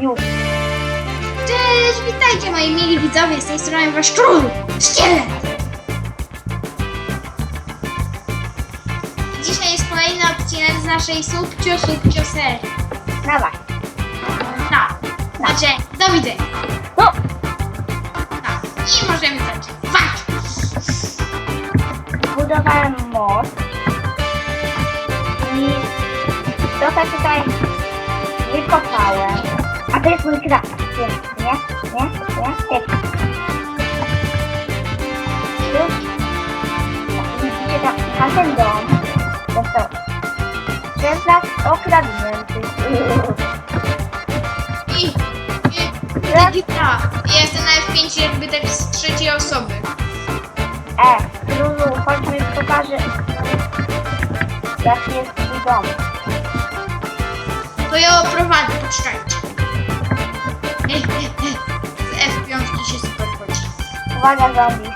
Już. Cześć, witajcie moi mili widzowie, z tej strony wasz król, Szkielet! Dzisiaj jest kolejny odcinek z naszej Subcio Subcio serii. Dawaj. No, znaczy, do widzenia. No. No, i możemy zacząć. Walcz! Budowałem most. I trochę tutaj wykopałem. A to jest mój. Wiesz, nie? Nie? Nie? Nie? Już. Widzicie tam, tamten dom został przez nas okradnięty. I, i, Digita, jestem na F5 jakby tak z trzeciej osoby. E, Lulu, chodźmy pokażę jaki jest twój dom. To ja oprowadzę, poczekajcie. Z F5 się chodzi. Uwaga zombie.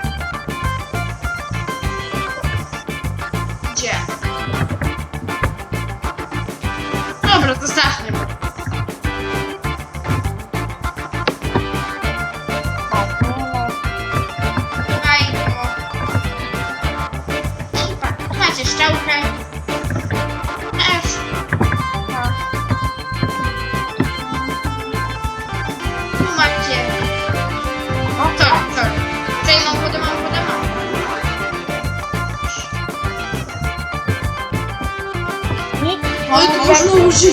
Mam wodę, mam wodę, mam.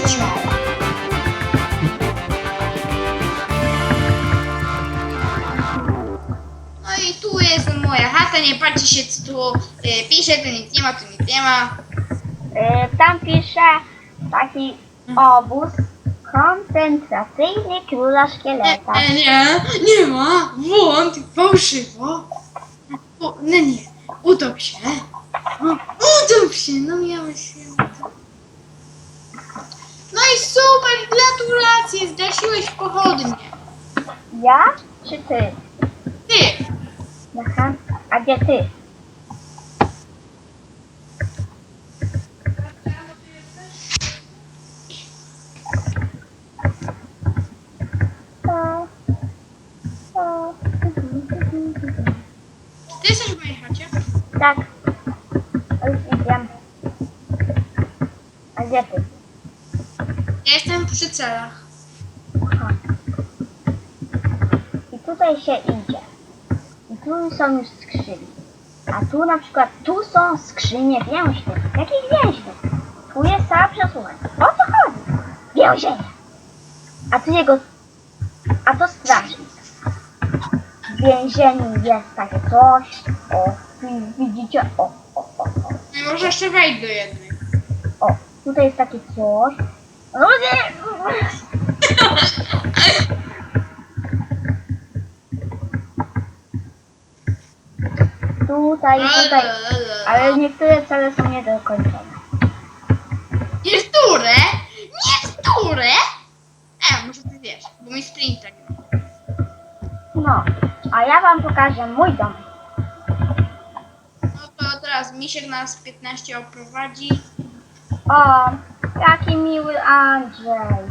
To. No i tu jest moja chata, nie patrzcie się co tu y, pisze, tu nic nie ma, tu nic nie ma. Y, Tam pisze taki obóz koncentracyjny króla E, szkieleta. e, nie, nie ma, błąd, fałszywo. O, no nie, utop się. O, utop się, no miałeś się. No i super, gratulacje, zgasiłeś pochodnie. Ja czy ty? Ty, Aha. A gdzie ty? O, o, ty jesteś w mojej chacie? Tak. Już idę. A gdzie ty? Ja jestem przy celach. Aha. I tutaj się idzie. I tu są już skrzynie. A tu na przykład, tu są skrzynie więźniów. Jakich więźniów? Tu jest cała przesłucha. O co chodzi? Więzienie. A tu jego... A to strażnik. W więzieniu jest takie coś. O, wi- widzicie? O, o, o, o. Może jeszcze wejść do jednej. O, tutaj jest takie coś. Ludzie! Tutaj, tutaj. Ale niektóre cele są niedokończone. Niektóre? Niektóre? E, może ty wiesz, bo mi sprint tak. No, a ja wam pokażę mój dom. No to teraz Misiek nas 15 oprowadzi. O, jaki miły Andrzej.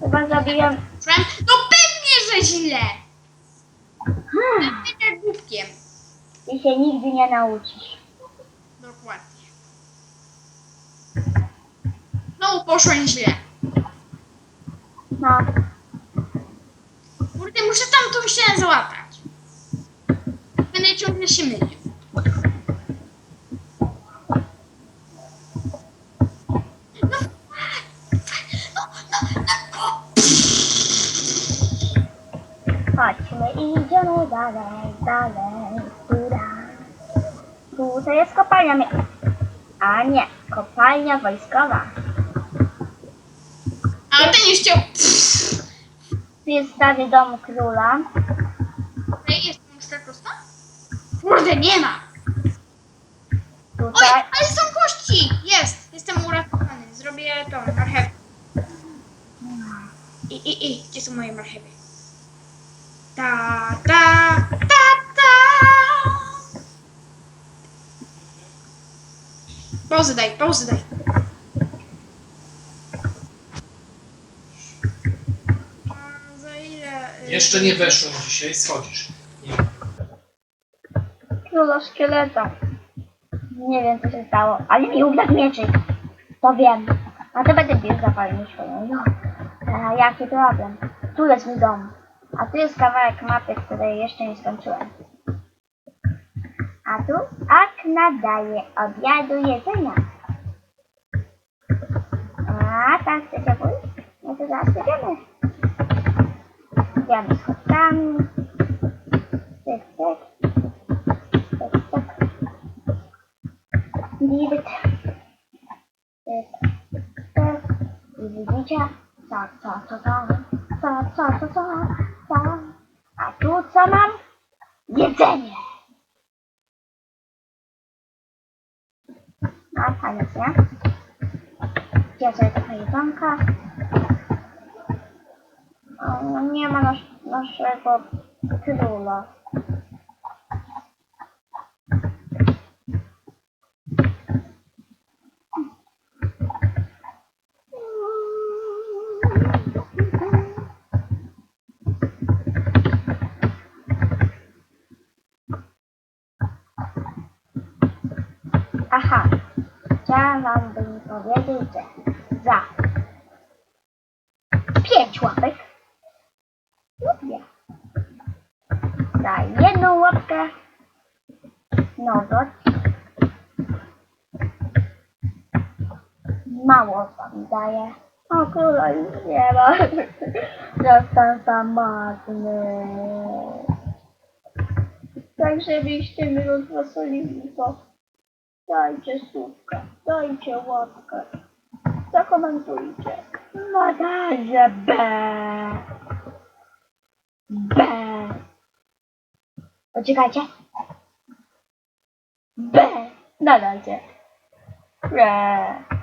Chyba zabiłem... No pewnie, że źle! Hmm, Będę głupkiem. ty się nigdy nie nauczysz. Dokładnie. No, poszłem źle. No, Kurde, muszę tamtą ścianę załatać. Będę ciągle się mylił. Chodźmy, idziemy dalej, dalej, góra. Tutaj jest kopalnia mie... A nie, kopalnia wojskowa. Ale ten już chciał... Tu jest stary dom króla. Ej, jest ekstra prosta? Kurde, nie ma! Oj, Tutaj... ale są kości! Jest! Jestem uratowany. Zrobię tą marchewę. I, i, i, gdzie są moje marchewy? ta, ta, ta, ta. Pauzy daj, daj. Za ile? y, Jeszcze nie weszło dzisiaj, schodzisz. Nie. Królo szkieleta. Nie wiem, co się stało, ale mi ukradł mieczyk. To wiem. A to będę biegł za panią szkolą. No. E, jaki problem? Tu jest mój dom. A tu jest kawałek mapy, której jeszcze nie skończyłem. A tu okna daje obiadu jedzenia. A tam chcecie pójść? No to zaraz idziemy. Idziemy schodkami. Tyk, tyk. Tyk, tyk. Libyt. Tyk, tyk. I widzicie? Co, co, co, co? Co, co, co, co, co? A tu co mam? Jedzenie! No, fajnie, nie? Gdzie sobie trochę jedzonka? O, no nie ma nasz, naszego króla. Aha, chciałam wam bym powiedzieć, że za pięć łapek lub dwie. Za jedną łapkę nowość mało wam daje. O króla już nie ma. Został samotny. Tak żebyście mi rozweselili to. Dajcie słówkę, dajcie łapkę. Zakomentujcie. No dajże B. B. Poczekajcie. B. Nadajcie. B.